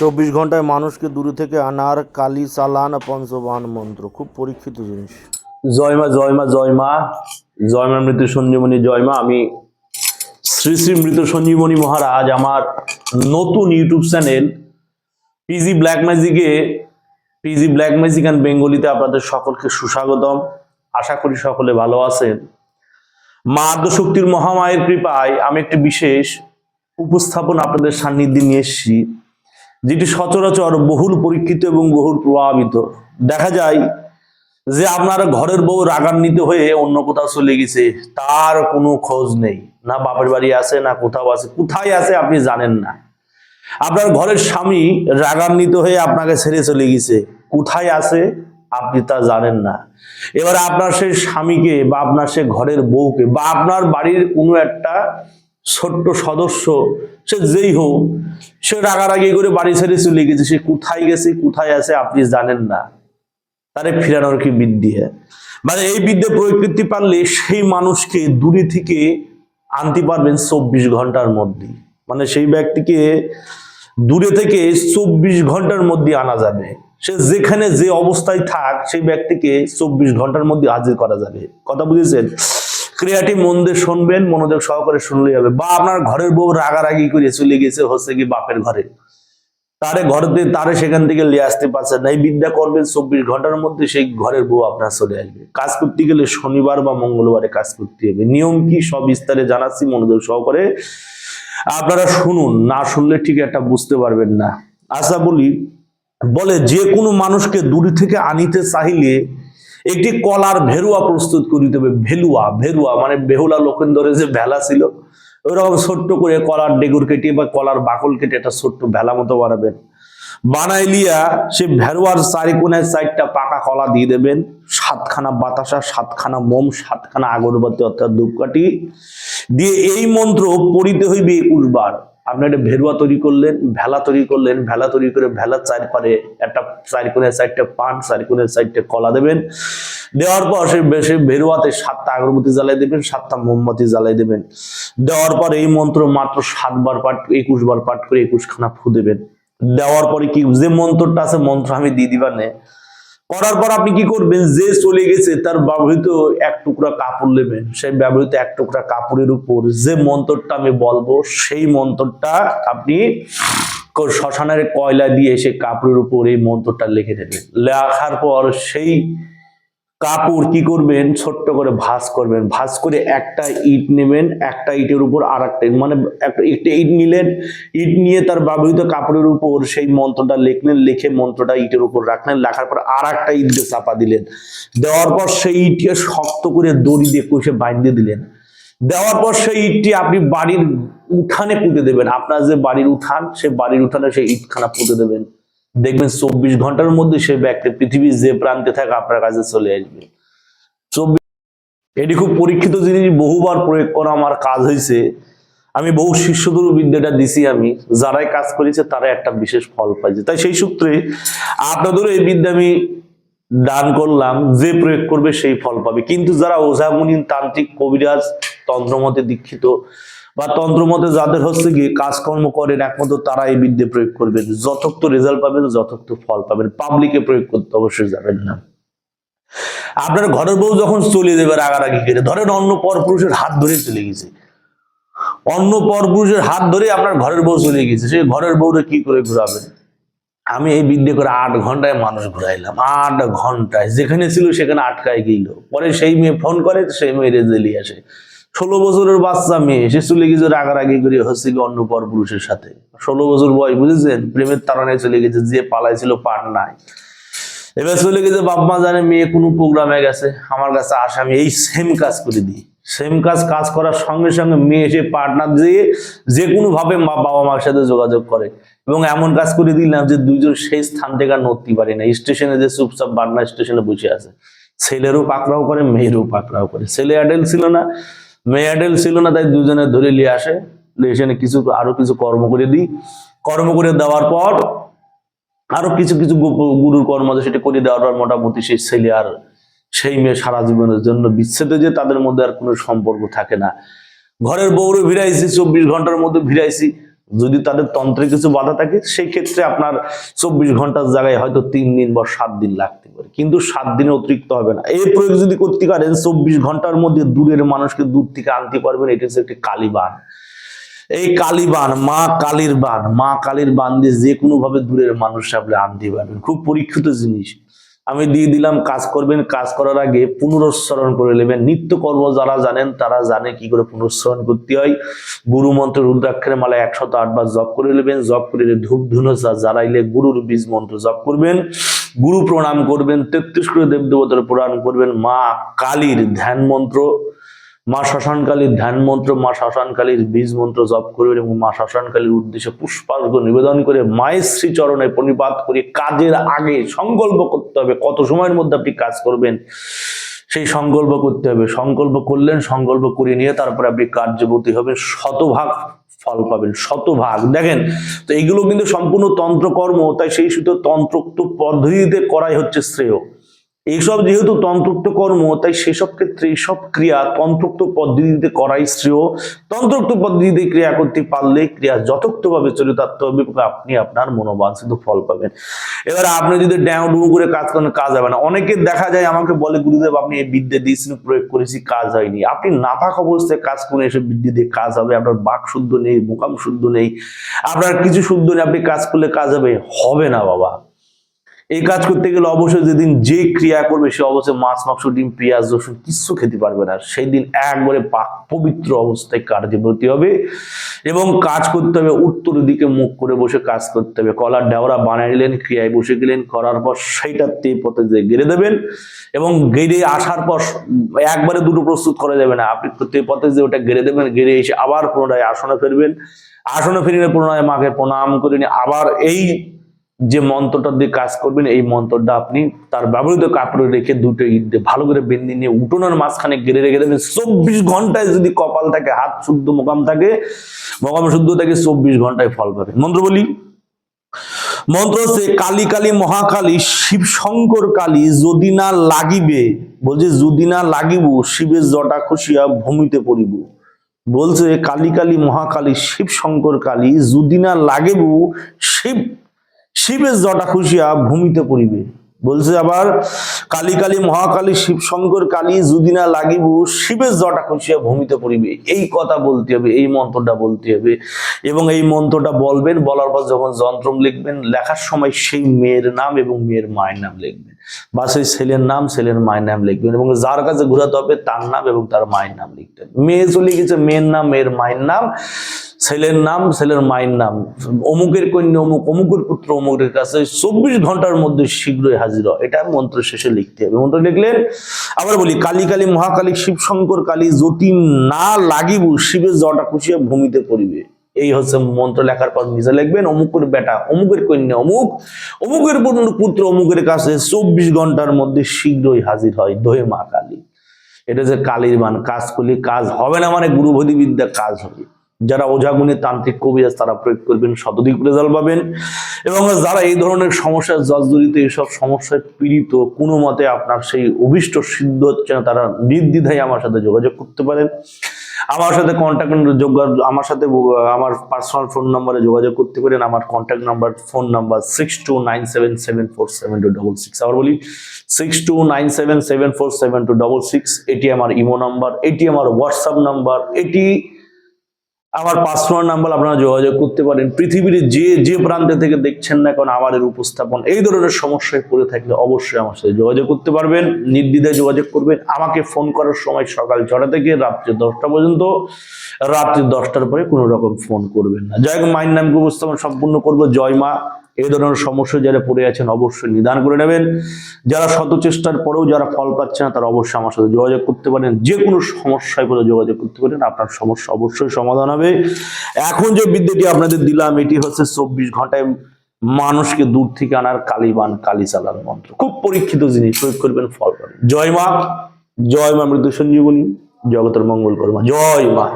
চব্বিশ ঘন্টায় মানুষকে দূরে থেকে আনার কালী চালান পঞ্চবান মন্ত্র। খুব পরীক্ষিত জিনিস। জয়মা জয়মা জয়মা জয়মা মৃত্যু সঞ্জীবনী, জয় মা। আমি শ্রী শ্রী মৃত সঞ্জীবনী মহারাজ, আমার নতুন ইউটিউব চ্যানেল পিজি ব্ল্যাক ম্যাজিকে পিজি ব্ল্যাক ম্যাজিক অ্যান্ড বেঙ্গলিতে আপনাদের সকলকে সুস্বাগতম। আশা করি সকলে ভালো আছেন। মা আদ্যশক্তির মহামায়ের কৃপায় আমি একটি বিশেষ উপস্থাপন আপনাদের সান্নিধ্যে নিয়ে এসেছি। যেটি সচরাচর বহুল পরীক্ষিত এবং বহুল প্রভাবিত। দেখা যায় যে আপনার ঘরের বউ রাগান্বিত হয়ে অন্য কোথাও চলে গেছে, তার কোনো খোঁজ নেই। না বাপের বাড়ি আছে, না কোথাও আছে, কোথায় আছে আপনি জানেন না। আপনার ঘরের স্বামী রাগান্বিত হয়ে আপনাকে ছেড়ে চলে গেছে, কোথায় আছে আপনি তা জানেন না। এবার আপনার সেই স্বামীকে বা আপনার সে ঘরের বউকে বা আপনার বাড়ির কোনো একটা ছোট্ট সদস্য, সে যেই হোক, সে রাগারাগি করে বাড়ি ছেড়ে চলে গেছে, সে কোথায় গেছে, কোথায় আছে আপনি জানেন না। তারে ফিরানোর কি বিদ্যে মানে এই বিদ্যে প্রয়োগ করতে পারলে সেই মানুষকে দূরে থেকে আনতে পারবেন চব্বিশ ঘণ্টার মধ্যে মানে সেই ব্যক্তিকে দূরে থেকে চব্বিশ ঘণ্টার মধ্যে আনা যাবে। সে যেখানে যে অবস্থায় থাক, সেই ব্যক্তিকে চব্বিশ ঘণ্টার মধ্যে হাজির করা যাবে। কথা বুঝেছেন? ক্রিয়াটি মন দিয়ে শুনবেন, মনোযোগ সহকারে শুনলেই হবে। বা আপনার ঘরের বউ রাগারাগি করে চলে গেছে, হচ্ছে কি বাপের ঘরে। তারে ঘরতে তারে সেখান থেকে নিয়ে আসতে পারছেন না। এই বিদ্যা করবেন চব্বিশ ঘণ্টার মধ্যে সেই ঘরের বউ আপনার চলে আসবে। কাজ করতে গেলে শনিবার বা মঙ্গলবারে কাজ করতে হবে। নিয়ম কি সব বিস্তারে জানাচ্ছি, মনোযোগ সহকারে আপনারা শুনুন। না শুনলে ঠিক একটা বুঝতে পারবেন না। আশা বলি, বলে যে কোনো মানুষকে দূরে থেকে আনিতে চাইলে একটি কলার ভেরুয়া প্রস্তুত করিতে হবে, ভেলুয়া, ভেরুয়া মানে বেহুলা লোকেন্দরে যে ভেলা ছিল, ওইরকম ছোট্ট করে কলার ডেগুর কেটে বা কলার বাকল কেটে একটা ছোট্ট ভেলা মতো বানাবেন। বানাই লিয়া সে ভেরুয়ার চারি কোনায় চারটা পাকা কলা দিয়ে দেবেন, সাতখানা বাতাসা, সাতখানা মোম, সাতখানা আগরবাতি অর্থাৎ ধূপকাঠি, দিয়ে এই মন্ত্র পড়িতে হইবে একুশ বার আপনি একটা ভেরুয়া তৈরি করলেন, ভেলা তৈরি করলেন, ভেলা তৈরি করে ভেলা চার পারে একটা চার কোণে চারটে পান চার কোণে চারটে কলা দেবেন। দেওয়ার পর সেই বেশি ভেরুয়াতে সাতটা আগরবাতি জ্বালাই দেবেন, সাতটা মোমবাতি জ্বালাই দেবেন। দেওয়ার পর এই মন্ত্র মাত্র সাতবার পাঠ একুশ বার পাঠ করে একুশখানা ফু দেবেন। দেওয়ার পরে কি, যে মন্ত্রটা আছে, মন্ত্র আমি দিয়ে দিবা নে। করার পর আপনি কি করবেন? যে চলে গেছে, তার ব্যবহৃত এক টুকরা কাপড় নেবেন। সেই ব্যবহৃত এক টুকরা কাপড়ের উপর যে মন্ত্রটা আমি বলব, সেই মন্ত্রটা আপনি শ্মশানের কয়লা দিয়ে সে কাপড়ের উপর এই মন্ত্রটা লিখে দেবেন। লেখার পর সেই কাপড় কি করবেন? ছোট্ট করে ভাঁজ করবেন। ভাঁজ করে একটা ইট নেবেন, একটা ইটের উপর আর একটা মানে একটা ইট নিলেন, ইট নিয়ে তার ব্যবহৃত কাপড়ের উপর সেই মন্ত্রটা লিখলেন, লিখে মন্ত্রটা ইটের উপর রাখলেন। রাখার পর আর একটা ইট দিয়ে চাপা দিলেন। দেওয়ার পর সেই ইটকে শক্ত করে দড়ি দিয়ে কষে বাইন্ধে দিলেন। দেওয়ার পর সেই ইটটি আপনি বাড়ির উঠানে পুঁতে দেবেন। আপনার যে বাড়ির উঠান সেই বাড়ির উঠানে সেই ইটখানা পুঁতে দেবেন। দেখবেন চব্বিশ ঘণ্টার মধ্যে সেই ব্যক্তি পৃথিবীর যে প্রান্তে থাকে আপনার কাছে চলে আসবে। এটি খুব পরীক্ষিত জিনিস, বহুবার প্রয়োগ করা আমার কাজ হয়েছে। আমি বহু শিষ্যদের বিদ্যাটা দিছি আমি, যারাই কাজ করেছে তারা একটা বিশেষ ফল পাইছে। তাই সেই সূত্রে আপনাদেরও এই বিদ্যা আমি দান করলাম, যে প্রয়োগ করবে সেই ফল পাবে। কিন্তু যারা ওঝামুনি তান্ত্রিক কবিরাজ, তন্ত্রমতে দীক্ষিত বা তন্ত্রমতে যাদের হচ্ছে গিয়ে কাজকর্ম করেন, একমাত্র তারা এই বিদ্যে প্রয়োগ করবেন। যথোক্ত রেজাল্ট পাবেন যথোক্ত ফল পাবেন। পাবলিকে প্রয়োগ করতে অবশ্যই যাবেন না। আপনার ঘরের বউ যখন চলে যাবে রাগারাগি করে, ধরেন অন্য পরপুরুষের হাত ধরে চলে গেছে। অন্য পরপুরুষের হাত ধরে আপনার ঘরের বউ চলে গেছে। সেই ঘরের বউরে কি করে ঘুরাবেন? আমি এই বিদ্যে করে আট ঘন্টায় মানুষ ঘুরাইলাম। আট ঘন্টায়। যেখানে ছিল সেখানে আটকায় গেল পরে সেই মেয়ে ফোন করে, সেই মেয়ে রেজেলি আসে। ষোলো বছরের বাচ্চা মেয়ে, সে চলে গেছে রাগারাগি করে হচ্ছে কি অন্য পর পুরুষের সাথে। ষোলো বছর বয়স, বুঝেছেন? প্রেমের তারণায় চলে গেছে, যে পালাইছিল পাট নাই। এবার চলে গেছে বাপ মা জানে মেয়ে কোনো প্রোগ্রামে গেছে, আমার কাছে আসে, আমি এই সেম কাজ করে দিই। সেম কাজ কাজ করার সঙ্গে সঙ্গে মেয়ে এসে পার্টনার দিয়ে যে কোনো ভাবে বাবা মার সাথে যোগাযোগ করে। এবং এমন কাজ করে দিলাম যে দুইজন সেই স্থান থেকে আর নড়তে পারে না। স্টেশনে যে চুপচাপ বান্না স্টেশনে বসে আছে। ছেলেরও পাকড়াও করে, মেয়েরও পাকড়াও করে। ছেলে অ্যাডেল ছিল না। মেয়ে অ্যাডেল ছিল না, তাই দুজনে ধরে নিয়ে আসে। এখানে কিছু, আরও কিছু কর্ম করে দিই। কর্ম করে দেওয়ার পর আরও কিছু কিছু গুরুর কর্ম আছে, সেটা করে দেওয়ার পর মোটামুটি সেই ছেলে আর সেই মেয়ে সারা জীবনের জন্য বিচ্ছেদে যে তাদের মধ্যে আর কোনো সম্পর্ক থাকে না। ঘরের বউরে ভিড়াইছি, চব্বিশ ঘণ্টার মধ্যে ভিড়াইছি। যদি তাদের তন্ত্রে কিছু বাধা থাকে সেই ক্ষেত্রে আপনার চব্বিশ ঘণ্টার জায়গায় হয়তো তিন দিন বা সাত দিন লাগতে পারে। কিন্তু সাত দিনে অতিরিক্ত হবে না। এই প্রয়োগ যদি করতে পারেন, চব্বিশ ঘণ্টার মধ্যে দূরের মানুষকে দূর থেকে আনতে পারবেন, এটা হচ্ছে একটি কালীবান। এই কালীবান, মা কালীর বান, মা কালীর বান দিয়ে যে কোনো ভাবে দূরের মানুষ আপনি আনতে পারবেন। খুব পরীক্ষিত জিনিস। আমি দিয়ে দিলাম, কাজ করবেন, কাজ করার আগে পুনরুচ্চারণ করে নেবেন। নিত্য কর্ম যারা জানেন, তারা জানে কি করে পুনরুচ্চারণ করতে হয়। গুরু মন্ত্র রুদ্রাক্ষের মালা একশত আটবার জপ করে নেবেন। জপ করে ধূপ ধুনো জ্বালাইলে গুরুর বীজ মন্ত্র জপ করবেন। গুরু প্রণাম করবেন, তেত্রিশ করে দেব দেবতার প্রণাম করবেন। মা কালীর ধ্যান মন্ত্র মা শ্মশানকালীর ধ্যান মন্ত্র, মা শ্মশানকালীর বীজ মন্ত্র জপ করবেন এবং মা শ্মশানকালীর উদ্দেশ্যে পুষ্পার্ঘ নিবেদন করে মায়ের শ্রীচরণে প্রণিপাত করে কাজের আগে সংকল্প করতে হবে। কত সময়ের মধ্যে আপনি কাজ করবেন? সেই সংকল্প করতে হবে। সংকল্প করলেন, সংকল্প করে নিয়ে তারপরে আপনি কার্যবতী হবেন। শতভাগ ফল পাবেন, শতভাগ। দেখেন, তো এগুলো কিন্তু সম্পূর্ণ তন্ত্রকর্ম, তাই সেই সুতো তন্ত্রোক্ত পদ্ধতিতে করাই হচ্ছে শ্রেয়। এইসব যেহেতু তন্ত্রোক্ত কর্ম, তাই সেসব ক্ষেত্রে এইসব ক্রিয়া তন্ত্রোক্ত পদ্ধতিতে করাই শ্রেয়। তন্ত্রোক্ত পদ্ধতিতে ক্রিয়া করতে পারলে ক্রিয়া যথোক্তভাবে চরিতার্থ হবে আপনি আপনার মনোবাঞ্ছিত ফল পাবেন। এবার আপনি যদি ড্যাও ডু করে কাজ করেন, কাজ হবে না। অনেকে দেখা যায়, আমাকে বলে, গুরুদেব, আপনি এই বিদ্যা দিয়েছেন, প্রয়োগ করেছি, কাজ হয়নি। আপনি নাপাক অবস্থায় কাজ করে এসে বিদ্যা দিয়ে কাজ হবে, আপনার বাক শুদ্ধ নেই, মোকাম শুদ্ধ নেই, আপনার কিছু শুদ্ধ নেই, আপনি কাজ করলে কাজ হবে হবে না বাবা। এই কাজ করতে গেলে অবশ্যই যেদিন যে ক্রিয়া করবে সে অবশ্যই মাছ, মাংস, ডিম, পেঁয়াজ, রসুন, কিচ্ছু খেতে পারবে না। সেই দিন একবারে পাক পবিত্র অবস্থায় কার্যে কার্যবর্তী হবে এবং কাজ করতে হবে, উত্তর দিকে মুখ করে বসে কাজ করতে হবে। কলার ডেওরা বানিয়ে নিলেন, ক্রিয়ায় বসে গেলেন, করার পর সেইটা তে পথে যে গেড়ে দেবেন এবং গেড়ে আসার পর একবারে দুটো প্রস্তুত করা যাবে না। আপনি তে পথে যে ওটা গেড়ে দেবেন, গেড়ে এসে আবার পুনরায় আসনে ফিরবেন। আসনে ফিরে পুনরায় মাকে প্রণাম করে আবার এই যে মন্ত্রটা দিয়ে কাজ করবেন, এই মন্ত্রটা আপনি তার ব্যবহৃত কাপড়ে রেখে দুটো ইট ভালো করে বেঁধে নিয়ে উঠোনের মাঝখানে গেড়ে রেখে দেবেন। চব্বিশ ঘন্টায় যদি কপাল থাকে হাত শুদ্ধ মোকাম থাকে, মোকাম শুদ্ধ থাকে চব্বিশ ঘন্টায় ফল পাবে মন্ত্র বলি, মন্ত্র হচ্ছে কালী কালী মহাকালী, শিব শঙ্কর কালী, যদি না লাগিবে, বলছে যদি না লাগিব, শিবের জটা খুশিয়া ভূমিতে পড়িব। বলছে কালী কালী মহাকালী, শিব শঙ্কর কালী, যদি না লাগেব, শিব শিবের জটা খুশিয়া ভূমিতে পড়িবে। বলছে আবার, কালী কালী মহাকালী শিব শঙ্কর কালী যদি না লাগিব, শিবের জটা খুশিয়া ভূমিতে পড়িবে। এই কথা বলতে হবে, এই মন্ত্রটা বলতে হবে। এবং এই মন্ত্রটা বলবেন, বলার পর যখন যন্ত্র লিখবেন, লেখার সময় সেই মেয়ের নাম এবং মেয়ের মায়ের নাম লিখবেন। বা সেই ছেলের নাম, ছেলের মায়ের নাম লিখবেন এবং যার কাছে ঘোরাতে হবে তার নাম এবং তার মায়ের নাম লিখতে হবে। মেয়ে চলে গেছে, মেয়ের নাম, মেয়ের মায়ের নাম, ছেলের নাম, ছেলের মায়ের নাম। অমুকের কন্যা, অমুক, অমুকের পুত্র, অমুকের কাছে চব্বিশ ঘণ্টার মধ্যে শীঘ্রই হাজির হয়। এটা মন্ত্র শেষে লিখতে হবে। মন্ত্র লিখলেন, আবার বলি, কালী কালী, মহাকালী শিব শঙ্কর কালী জ্যোতি না লাগিব, শিবের জটা খুশিয়া ভূমিতে পড়িবে। এই হচ্ছে মন্ত্র লেখার পর নিজে লিখবেন, অমুকের বেটা, অমুকের কন্যা, অমুক, অমুকের পুত্র অমুকের কাছে চব্বিশ ঘণ্টার মধ্যে শীঘ্রই হাজির হয়, দোহে মা কালী। এটা যে কালীর মান, কাজ করলে কাজ হবে না মানে গুরুভদী বিদ্যা কাজ হবে। যারা ওঝাগুণে তান্ত্রিক কবিরাজ তারা প্রয়োগ করবেন শতধিক রেজাল্ট পাবেন। এবং যারা এই ধরনের সমস্যার জর্জরিত এইসব সমস্যায় পীড়িত, কোনো মতে আপনার সেই অভিষ্ট সিদ্ধ হচ্ছে না, তারা নির্দ্বিধায় আমার সাথে যোগাযোগ করতে পারেন। আমার সাথে কন্ট্যাক্ট আমার সাথে আমার পার্সোনাল ফোন নম্বরে যোগাযোগ করতে পারেন। আমার contact number phone number six two nine seven seven four seven two double six আবার বলি six two nine seven seven four seven two double six এটি আমার ইমো নাম্বার এটি আমার হোয়াটসঅ্যাপ নাম্বার এটি আমার পার্সোনাল নাম্বার আপনারা যোগাযোগ করতে পারেন। পৃথিবীর যে যে প্রান্তে থেকে দেখছেন না কারণ আমাদের উপস্থাপন, এই ধরনের সমস্যায় পড়ে থাকলে অবশ্যই আমার সাথে যোগাযোগ করতে পারবেন, নির্দ্বিধায় যোগাযোগ করবেন। আমাকে ফোন করার সময় সকাল ছটা থেকে রাত্রি দশটা পর্যন্ত, রাত্রি দশটার পরে কোনো রকম ফোন করবেন না। জয় মায়ের নামকে উপস্থাপন সম্পূর্ণ করব। জয় মা। এই ধরনের সমস্যা যারা পড়ে আছেন, অবশ্যই নিদান করে নেবেন। যারা শত চেষ্টার পরেও যারা ফল পাচ্ছে না, তারা অবশ্যই আমার সাথে যোগাযোগ করতে পারেন। যে কোনো সমস্যায় পরে যোগাযোগ করতে পারেন, আপনার সমস্যা অবশ্যই সমাধান হবে। এখন যে বিদ্যাটি আপনাদের দিলাম, এটি হচ্ছে চব্বিশ ঘন্টায় মানুষকে দূর থেকে আনার কালীবান কালী চালার মন্ত্র। খুব পরীক্ষিত জিনিস, প্রয়োগ করবেন, ফল পাবেন। জয় মা জয় মা মৃত্যু সঞ্জীবনী জগতের মঙ্গল কর্মা। জয় মা।